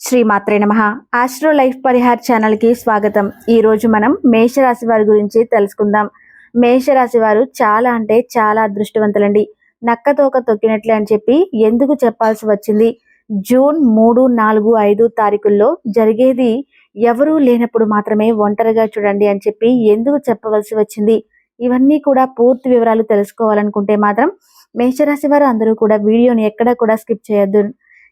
శ్రీమాత్రే నమ. Astro life Parihar ఛానల్కి స్వాగతం. ఈరోజు మనం మేషరాశి వారి గురించి తెలుసుకుందాం. మేషరాశి వారు చాలా అంటే చాలా అదృష్టవంతులండి. నక్కతోక తొక్కినట్లే అని చెప్పి ఎందుకు చెప్పాల్సి వచ్చింది? జూన్ మూడు నాలుగు ఐదు తారీఖుల్లో జరిగేది ఎవరూ లేనప్పుడు మాత్రమే ఒంటరిగా చూడండి అని చెప్పి ఎందుకు చెప్పవలసి వచ్చింది? ఇవన్నీ కూడా పూర్తి వివరాలు తెలుసుకోవాలనుకుంటే మాత్రం మేషరాశి వారు అందరూ కూడా వీడియోని ఎక్కడా కూడా స్కిప్ చేయొద్దు.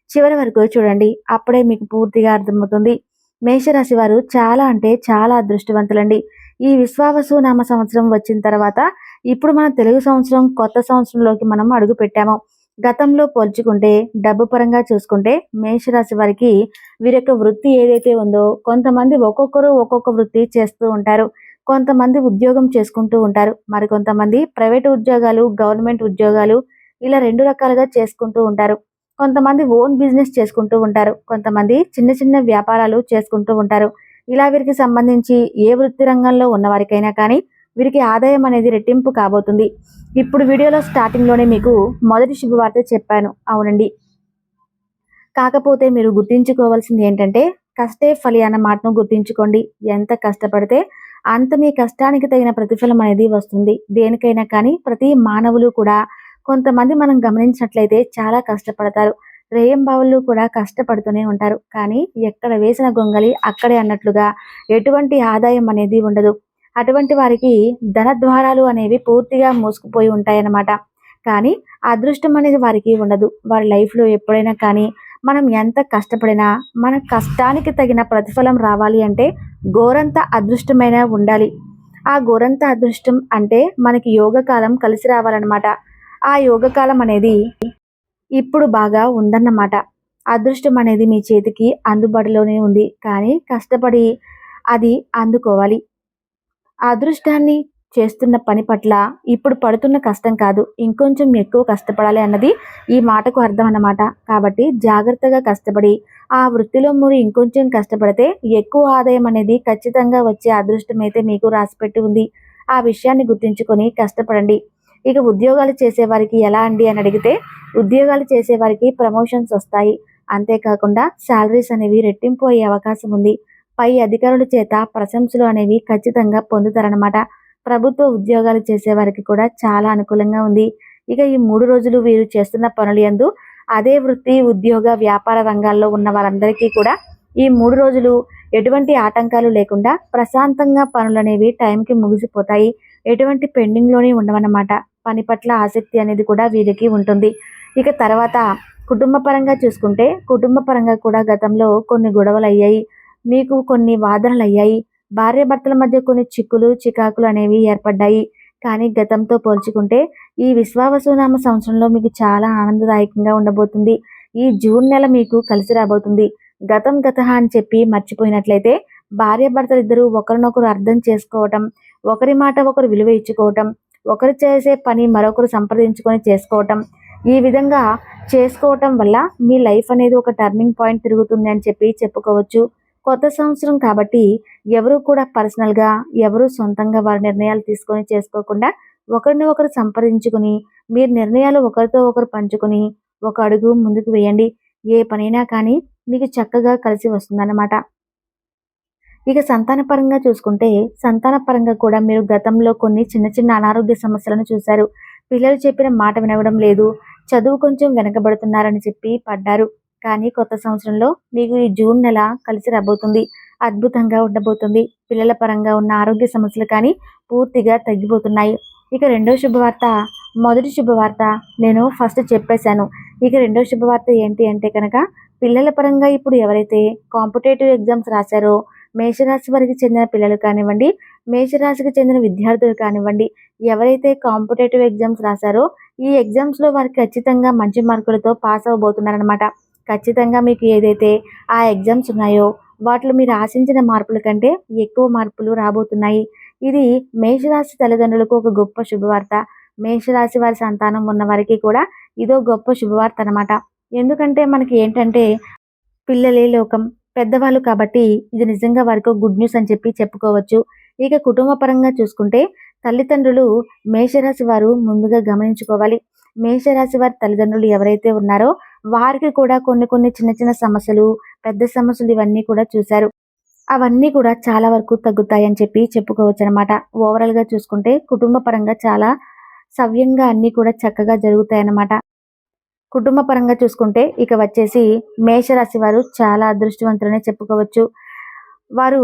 చివరి వరకు చూడండి. అప్పుడే మీకు పూర్తిగా అర్థమవుతుంది. మేషరాశి వారు చాలా అంటే చాలా అదృష్టవంతులండి. ఈ విశ్వావసు నామ సంవత్సరం వచ్చిన తర్వాత ఇప్పుడు మన తెలుగు సంవత్సరం కొత్త సంవత్సరంలోకి మనం అడుగు పెట్టాము. గతంలో పోల్చుకుంటే డబ్బు పరంగా చూసుకుంటే మేషరాశి వారికి వీరి యొక్క వృత్తి ఏదైతే ఉందో కొంతమంది ఒక్కొక్కరు ఒక్కొక్క వృత్తి చేస్తూ ఉంటారు. కొంతమంది ఉద్యోగం చేసుకుంటూ ఉంటారు. మరి కొంతమంది ప్రైవేట్ ఉద్యోగాలు గవర్నమెంట్ ఉద్యోగాలు ఇలా రెండు రకాలుగా చేసుకుంటూ ఉంటారు. కొంతమంది ఓన్ బిజినెస్ చేసుకుంటూ ఉంటారు. కొంతమంది చిన్న చిన్న వ్యాపారాలు చేసుకుంటూ ఉంటారు. ఇలా వీరికి సంబంధించి ఏ వృత్తి రంగంలో ఉన్నవారికైనా కానీ వీరికి ఆదాయం అనేది రెట్టింపు కాబోతుంది. ఇప్పుడు వీడియోలో స్టార్టింగ్లోనే మీకు మొదటి శుభవార్త చెప్పాను. అవునండి. కాకపోతే మీరు గుర్తించుకోవాల్సింది ఏంటంటే కష్టే ఫలి అన్న మాటను గుర్తించుకోండి. ఎంత కష్టపడితే అంత మీ కష్టానికి తగిన ప్రతిఫలం అనేది వస్తుంది. దేనికైనా కానీ ప్రతి మానవులు కూడా కొంతమంది మనం గమనించినట్లయితే చాలా కష్టపడతారు. రేయం బావులు కూడా కష్టపడుతూనే ఉంటారు. కానీ ఎక్కడ వేసిన గొంగలి అక్కడే అన్నట్లుగా ఎటువంటి ఆదాయం అనేది ఉండదు. అటువంటి వారికి ధన ద్వారాలు అనేవి పూర్తిగా మూసుకుపోయి ఉంటాయన్నమాట. కానీ అదృష్టం అనేది వారికి ఉండదు. వారి లైఫ్లో ఎప్పుడైనా కానీ మనం ఎంత కష్టపడినా మన కష్టానికి తగిన ప్రతిఫలం రావాలి అంటే గోరంత అదృష్టమైన ఉండాలి. ఆ గోరంత అదృష్టం అంటే మనకి యోగకాలం కలిసి రావాలన్నమాట. ఆ యోగకాలం అనేది ఇప్పుడు బాగా ఉందన్నమాట. అదృష్టం అనేది మీ చేతికి అందుబాటులోనే ఉంది. కానీ కష్టపడి అది అందుకోవాలి. అదృష్టాన్ని చేస్తున్న పని పట్ల ఇప్పుడు పడుతున్న కష్టం కాదు. ఇంకొంచెం ఎక్కువ కష్టపడాలి అన్నది ఈ మాటకు అర్థం అన్నమాట కాబట్టి జాగ్రత్తగా కష్టపడి ఆ వృత్తిలో మీరు ఇంకొంచెం కష్టపడితే ఎక్కువ ఆదాయం అనేది ఖచ్చితంగా వచ్చే అదృష్టం అయితే మీకు రాసిపెట్టి ఉంది. ఆ విషయాన్ని గుర్తుంచుకొని కష్టపడండి. ఇక ఉద్యోగాలు చేసేవారికి ఎలా అండి అని అడిగితే ఉద్యోగాలు చేసేవారికి ప్రమోషన్స్ వస్తాయి. అంతేకాకుండా శాలరీస్ అనేవి రెట్టింపు అయ్యే అవకాశం ఉంది. పై అధికారుల చేత ప్రశంసలు అనేవి ఖచ్చితంగా పొందుతారనమాట ప్రభుత్వ ఉద్యోగాలు చేసేవారికి కూడా చాలా అనుకూలంగా ఉంది. ఇక ఈ మూడు రోజులు వీరు చేస్తున్న పనులు ఎందు అదే వృత్తి ఉద్యోగ వ్యాపార రంగాల్లో ఉన్న వారందరికీ కూడా ఈ మూడు రోజులు ఎటువంటి ఆటంకాలు లేకుండా ప్రశాంతంగా పనులు అనేవి టైంకి ముగిసిపోతాయి. ఎటువంటి పెండింగ్లోనే ఉండవన్నమాట. పని పట్ల ఆసక్తి అనేది కూడా వీరికి ఉంటుంది. ఇక తర్వాత కుటుంబ పరంగా చూసుకుంటే కుటుంబ పరంగా కూడా గతంలో కొన్ని గొడవలు అయ్యాయి మీకు కొన్ని వాదనలు అయ్యాయి భార్యాభర్తల మధ్య కొన్ని చిక్కులు చికాకులు అనేవి ఏర్పడ్డాయి. కానీ గతంతో పోల్చుకుంటే ఈ విశ్వావసునామ సంవత్సరంలో మీకు చాలా ఆనందదాయకంగా ఉండబోతుంది. ఈ జూన్ నెల మీకు కలిసి రాబోతుంది. గతం గత అని చెప్పి మర్చిపోయినట్లయితే భార్యాభర్తలు ఇద్దరు ఒకరినొకరు అర్థం చేసుకోవటం ఒకరి మాట ఒకరు విలువ ఇచ్చుకోవటం ఒకరు చేసే పని మరొకరు సంప్రదించుకొని చేసుకోవటం. ఈ విధంగా చేసుకోవటం వల్ల మీ లైఫ్ అనేది ఒక టర్నింగ్ పాయింట్ తిరుగుతుంది అని చెప్పి చెప్పుకోవచ్చు. కొత్త సంవత్సరం కాబట్టి ఎవరు కూడా పర్సనల్గా ఎవరు సొంతంగా వారి నిర్ణయాలు తీసుకొని చేసుకోకుండా ఒకరిని ఒకరు సంప్రదించుకుని మీరు నిర్ణయాలు ఒకరితో ఒకరు పంచుకొని ఒక అడుగు ముందుకు వేయండి. ఏ పనైనా కానీ మీకు చక్కగా కలిసి వస్తుందన్నమాట. ఇక సంతానపరంగా చూసుకుంటే సంతానపరంగా కూడా మీరు గతంలో కొన్ని చిన్న చిన్న అనారోగ్య సమస్యలను చూశారు. పిల్లలు చెప్పిన మాట వినవడం లేదు. చదువు కొంచెం వెనకబడుతున్నారని చెప్పి పడ్డారు. కానీ కొత్త సంవత్సరంలో మీకు ఈ జూన్ నెల కలిసి రాబోతుంది. అద్భుతంగా ఉండబోతుంది. పిల్లల పరంగా ఉన్న ఆరోగ్య సమస్యలు కానీ పూర్తిగా తగ్గిపోతున్నాయి. ఇక రెండో శుభవార్త మొదటి శుభవార్త నేను ఫస్ట్ చెప్పేశాను. ఇక రెండో శుభవార్త ఏంటి అంటే కనుక పిల్లల పరంగా ఇప్పుడు ఎవరైతే కాంపిటేటివ్ ఎగ్జామ్స్ రాశారో మేషరాశి వారికి చెందిన పిల్లలు కానివ్వండి మేషరాశికి చెందిన విద్యార్థులు కానివ్వండి ఎవరైతే కాంపిటేటివ్ ఎగ్జామ్స్ రాశారో ఈ ఎగ్జామ్స్లో వారికి ఖచ్చితంగా మంచి మార్కులతో పాస్ అవ్వబోతున్నారనమాట ఖచ్చితంగా మీకు ఏదైతే ఆ ఎగ్జామ్స్ ఉన్నాయో వాటిలో మీరు ఆశించిన మార్పుల కంటే ఎక్కువ మార్పులు రాబోతున్నాయి. ఇది మేషరాశి తల్లిదండ్రులకు ఒక గొప్ప శుభవార్త. మేషరాశి వారి సంతానం ఉన్న వారికి కూడా ఇదో గొప్ప శుభవార్త అనమాట ఎందుకంటే మనకి ఏంటంటే పిల్లలే లోకం. పెద్దవాళ్ళు కాబట్టి ఇది నిజంగా వారికి గుడ్ న్యూస్ అని చెప్పి చెప్పుకోవచ్చు. ఇక కుటుంబ పరంగా చూసుకుంటే తల్లిదండ్రులు మేషరాశి వారు ముందుగా గమనించుకోవాలి. మేషరాశి వారి తల్లిదండ్రులు ఎవరైతే ఉన్నారో వారికి కూడా కొన్ని కొన్ని చిన్న చిన్న సమస్యలు పెద్ద సమస్యలు ఇవన్నీ కూడా చూశారు. అవన్నీ కూడా చాలా వరకు తగ్గుతాయని చెప్పి చెప్పుకోవచ్చు అనమాట ఓవరాల్గా చూసుకుంటే కుటుంబ పరంగా చాలా సవ్యంగా అన్నీ కూడా చక్కగా జరుగుతాయన్నమాట. కుటుంబ పరంగా చూసుకుంటే ఇక వచ్చేసి మేషరాశి వారు చాలా అదృష్టవంతులనే చెప్పుకోవచ్చు. వారు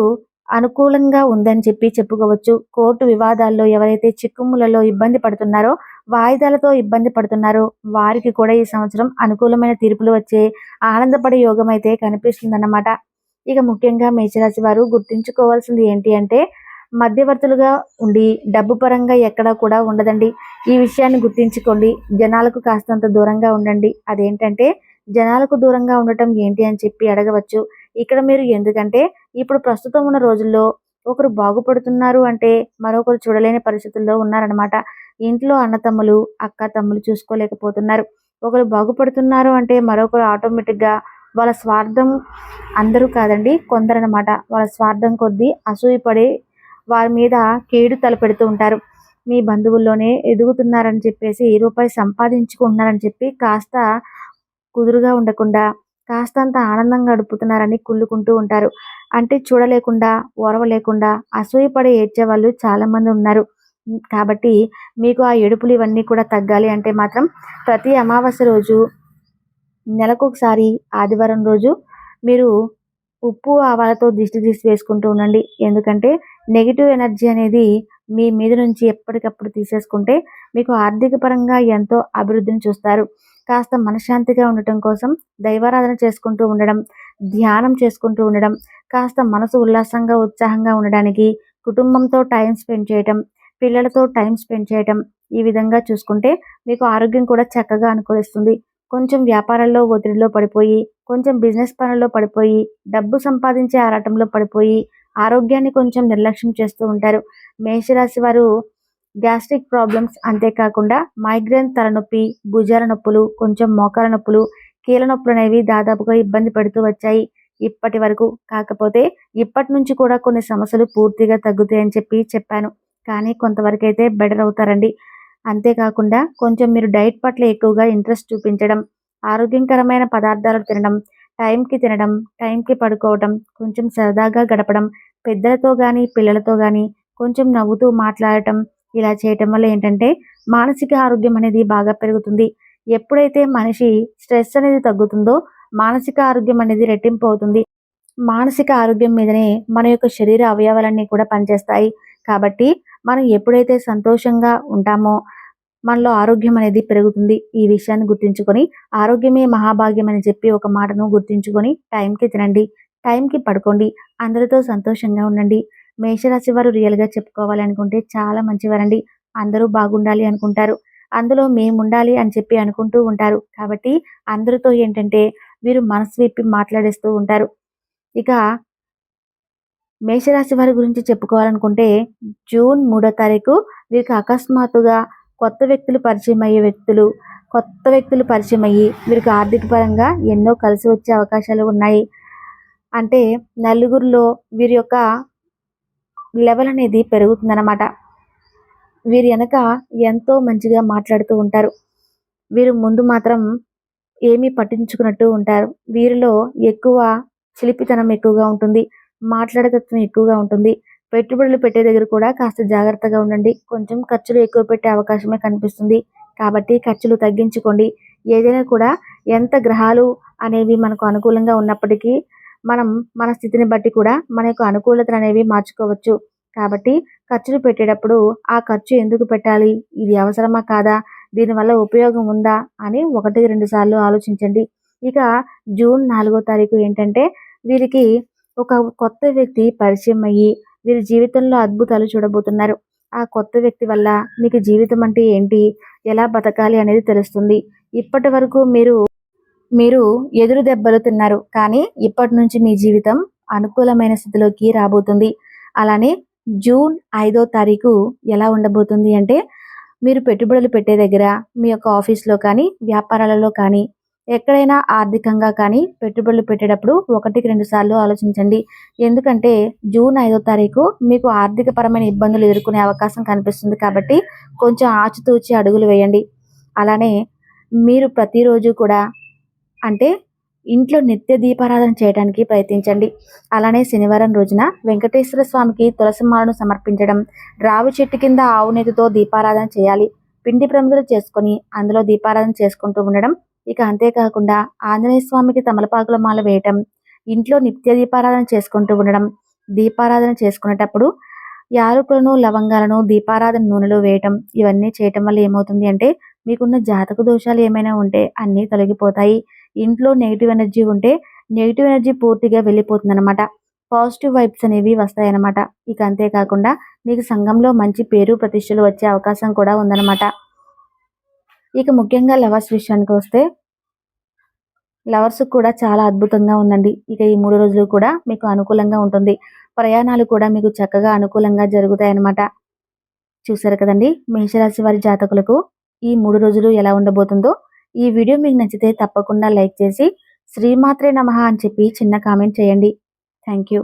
అనుకూలంగా ఉందని చెప్పి చెప్పుకోవచ్చు. కోర్టు వివాదాల్లో ఎవరైతే చిక్కుములలో ఇబ్బంది పడుతున్నారో వాయిదాలతో ఇబ్బంది పడుతున్నారో వారికి కూడా ఈ సంవత్సరం అనుకూలమైన తీర్పులు వచ్చే ఆనందపడే యోగం అయితే కనిపిస్తుందన్నమాట. ఇక ముఖ్యంగా మేషరాశి వారు గుర్తుంచుకోవాల్సింది ఏంటి అంటే మధ్యవర్తులుగా ఉండి డబ్బు పరంగా ఎక్కడా కూడా ఉండదండి. ఈ విషయాన్ని గుర్తించుకోండి. జనాలకు కాస్తంత దూరంగా ఉండండి. అదేంటంటే జనాలకు దూరంగా ఉండటం ఏంటి అని చెప్పి అడగవచ్చు. ఇక్కడ మీరు ఎందుకంటే ఇప్పుడు ప్రస్తుతం ఉన్న రోజుల్లో ఒకరు బాగుపడుతున్నారు అంటే మరొకరు చూడలేని పరిస్థితుల్లో ఉన్నారనమాట ఇంట్లో అన్నతమ్ములు అక్క తమ్ములు చూసుకోలేకపోతున్నారు. ఒకరు బాగుపడుతున్నారు అంటే మరొకరు ఆటోమేటిక్గా వాళ్ళ స్వార్థం అందరూ కాదండి కొందరనమాట వాళ్ళ స్వార్థం కొద్దీ అసూయపడి వారి మీద కేడు తలపెడుతూ ఉంటారు. మీ బంధువుల్లోనే ఎదుగుతున్నారని చెప్పేసి రూపాయి సంపాదించుకుంటున్నారని చెప్పి కాస్త కుదురుగా ఉండకుండా కాస్తంత ఆనందంగా గడుపుతున్నారని కుళ్ళుకుంటూ ఉంటారు. అంటే చూడలేకుండా ఓరవలేకుండా అసూయపడి ఏడ్చే వాళ్ళు చాలామంది ఉన్నారు. కాబట్టి మీకు ఆ ఏడుపులు ఇవన్నీ కూడా తగ్గాలి అంటే మాత్రం ప్రతి అమావాస్య రోజు నెలకొకసారి ఆదివారం రోజు మీరు ఉప్పు ఆవాలతో దిష్టి తీసి వేసుకుంటూ ఉండండి. ఎందుకంటే నెగిటివ్ ఎనర్జీ అనేది మీ మీద నుంచి ఎప్పటికప్పుడు తీసేసుకుంటే మీకు ఆర్థిక పరంగా ఎంతో అభివృద్ధిని చూస్తారు. కాస్త మనశ్శాంతిగా ఉండటం కోసం దైవారాధన చేసుకుంటూ ఉండడం ధ్యానం చేసుకుంటూ ఉండడం కాస్త మనసు ఉల్లాసంగా ఉత్సాహంగా ఉండడానికి కుటుంబంతో టైం స్పెండ్ చేయటం పిల్లలతో టైం స్పెండ్ చేయటం ఈ విధంగా చూసుకుంటే మీకు ఆరోగ్యం కూడా చక్కగా అనుకూలిస్తుంది. కొంచెం వ్యాపారాల్లో ఒత్తిడిలో పడిపోయి కొంచెం బిజినెస్ పనుల్లో పడిపోయి డబ్బు సంపాదించే ఆరాటంలో పడిపోయి ఆరోగ్యాన్ని కొంచెం నిర్లక్ష్యం చేస్తూ ఉంటారు. మేషరాశి వారు గ్యాస్ట్రిక్ ప్రాబ్లమ్స్ అంతేకాకుండా మైగ్రేన్ తలనొప్పి భుజాల నొప్పులు కొంచెం మోకాల నొప్పులు కీళ్ళ నొప్పులు అనేవి దాదాపుగా ఇబ్బంది పడుతూ వచ్చాయి. ఇప్పటి వరకు కాకపోతే ఇప్పటి నుంచి కూడా కొన్ని సమస్యలు పూర్తిగా తగ్గుతాయని చెప్పి చెప్పాను. కానీ కొంతవరకు అయితే బెటర్ అవుతారండి. అంతేకాకుండా కొంచెం మీరు డైట్ పట్ల ఎక్కువగా ఇంట్రెస్ట్ చూపించడం ఆరోగ్యకరమైన పదార్థాలు తినడం టైంకి తినడం టైంకి పడుకోవడం కొంచెం సరదాగా గడపడం పెద్దలతో కానీ పిల్లలతో కానీ కొంచెం నవ్వుతూ మాట్లాడటం ఇలా చేయటం వల్ల ఏంటంటే మానసిక ఆరోగ్యం అనేది బాగా పెరుగుతుంది. ఎప్పుడైతే మనిషి స్ట్రెస్ అనేది తగ్గుతుందో మానసిక ఆరోగ్యం అనేది రెట్టింపు అవుతుంది. మానసిక ఆరోగ్యం మీదనే మన యొక్క శరీర అవయవాలన్నీ కూడా పనిచేస్తాయి. కాబట్టి మనం ఎప్పుడైతే సంతోషంగా ఉంటామో మనలో ఆరోగ్యం అనేది పెరుగుతుంది. ఈ విషయాన్ని గుర్తుంచుకొని ఆరోగ్యమే మహాభాగ్యం అని చెప్పి ఒక మాటను గుర్తుంచుకొని టైంకి తినండి. టైంకి పడుకోండి. అందరితో సంతోషంగా ఉండండి. మేషరాశి వారు రియల్గా చెప్పుకోవాలనుకుంటే చాలా మంచివారండి. అందరూ బాగుండాలి అనుకుంటారు. అందులో మేము ఉండాలి అని చెప్పి అనుకుంటూ ఉంటారు. కాబట్టి అందరితో ఏంటంటే వీరు మనసు విప్పి మాట్లాడేస్తూ ఉంటారు. ఇక మేషరాశి వారి గురించి చెప్పుకోవాలనుకుంటే జూన్ మూడో తారీఖు వీరికి అకస్మాత్తుగా కొత్త వ్యక్తులు పరిచయం అయ్యే వ్యక్తులు కొత్త వ్యక్తులు పరిచయం అయ్యి వీరికి ఆర్థిక పరంగా ఎన్నో కలిసి వచ్చే అవకాశాలు ఉన్నాయి. అంటే నలుగురిలో వీరి యొక్క లెవెల్ అనేది పెరుగుతుందన్నమాట. వీరి వెనక ఎంతో మంచిగా మాట్లాడుతూ ఉంటారు. వీరు ముందు మాత్రం ఏమీ పట్టించుకున్నట్టు ఉంటారు. వీరిలో ఎక్కువ చిలిపితనం ఎక్కువగా ఉంటుంది మాట్లాడతత్వం ఎక్కువగా ఉంటుంది. పెట్టుబడులు పెట్టే దగ్గర కూడా కాస్త జాగ్రత్తగా ఉండండి. కొంచెం ఖర్చులు ఎక్కువ పెట్టే అవకాశమే కనిపిస్తుంది. కాబట్టి ఖర్చులు తగ్గించుకోండి. ఏదైనా కూడా ఎంత గ్రహాలు అనేవి మనకు అనుకూలంగా ఉన్నప్పటికీ మనం మన స్థితిని బట్టి కూడా మన యొక్క అనుకూలతలు అనేవి మార్చుకోవచ్చు. కాబట్టి ఖర్చులు పెట్టేటప్పుడు ఆ ఖర్చు ఎందుకు పెట్టాలి? ఇది అవసరమా కాదా? దీనివల్ల ఉపయోగం ఉందా? అని ఒకటి రెండు సార్లు ఆలోచించండి. ఇక జూన్ నాలుగో తారీఖు ఏంటంటే వీరికి ఒక కొత్త వ్యక్తి పరిచయం అయ్యి వీరి జీవితంలో అద్భుతాలు చూడబోతున్నారు. ఆ కొత్త వ్యక్తి వల్ల మీకు జీవితం అంటే ఏంటి? ఎలా బతకాలి అనేది తెలుస్తుంది. ఇప్పటి వరకు మీరు మీరు ఎదురు దెబ్బలు తిన్నారు. కానీ ఇప్పటి నుంచి మీ జీవితం అనుకూలమైన స్థితిలోకి రాబోతుంది. అలానే జూన్ ఐదో తారీఖు ఎలా ఉండబోతుంది అంటే మీరు పెట్టుబడులు పెట్టే దగ్గర మీ యొక్క ఆఫీస్లో కానీ వ్యాపారాలలో కానీ ఎక్కడైనా ఆర్థికంగా కానీ పెట్టుబడులు పెట్టేటప్పుడు ఒకటికి రెండు సార్లు ఆలోచించండి. ఎందుకంటే జూన్ ఐదో తారీఖు మీకు ఆర్థిక పరమైన ఇబ్బందులు ఎదుర్కొనే అవకాశం కనిపిస్తుంది కాబట్టి కొంచెం ఆచితూచి అడుగులు వేయండి. అలానే మీరు ప్రతిరోజు కూడా అంటే ఇంట్లో నిత్య దీపారాధన చేయడానికి ప్రయత్నించండి. అలానే శనివారం రోజున వెంకటేశ్వర స్వామికి తులసిమాలను సమర్పించడం రావి చెట్టు కింద ఆవు నెయ్యితో దీపారాధన చేయాలి. పిండి ప్రమిదలు చేసుకొని అందులో దీపారాధన చేసుకుంటూ ఉండడం ఇక అంతేకాకుండా ఆంజనేయ స్వామికి తమలపాకుల మాల వేయటం ఇంట్లో నిత్య దీపారాధన చేసుకుంటూ ఉండడం దీపారాధన చేసుకునేటప్పుడు యాలకులను లవంగాలను దీపారాధన నూనెలో వేయటం ఇవన్నీ చేయటం వల్ల ఏమవుతుంది అంటే మీకున్న జాతక దోషాలు ఏమైనా ఉంటే అన్నీ తొలగిపోతాయి. ఇంట్లో నెగిటివ్ ఎనర్జీ ఉంటే నెగిటివ్ ఎనర్జీ పూర్తిగా వెళ్ళిపోతుంది అనమాట పాజిటివ్ వైబ్స్ అనేవి వస్తాయన్నమాట. ఇక అంతేకాకుండా మీకు సంఘంలో మంచి పేరు ప్రతిష్టలు వచ్చే అవకాశం కూడా ఉందన్నమాట. ఇక ముఖ్యంగా లవర్స్ విషయానికి వస్తే లవర్స్ కూడా చాలా అద్భుతంగా ఉందండి. ఇక ఈ మూడు రోజులు కూడా మీకు అనుకూలంగా ఉంటుంది. ప్రయాణాలు కూడా మీకు చక్కగా అనుకూలంగా జరుగుతాయన్నమాట. చూసారు కదండి? మేషరాశి వారి జాతకులకు ఈ మూడు రోజులు ఎలా ఉండబోతుందో ఈ వీడియో మీకు నచ్చితే తప్పకుండా లైక్ చేసి శ్రీమాత్రే నమ అని చెప్పి చిన్న కామెంట్ చేయండి. Thank you.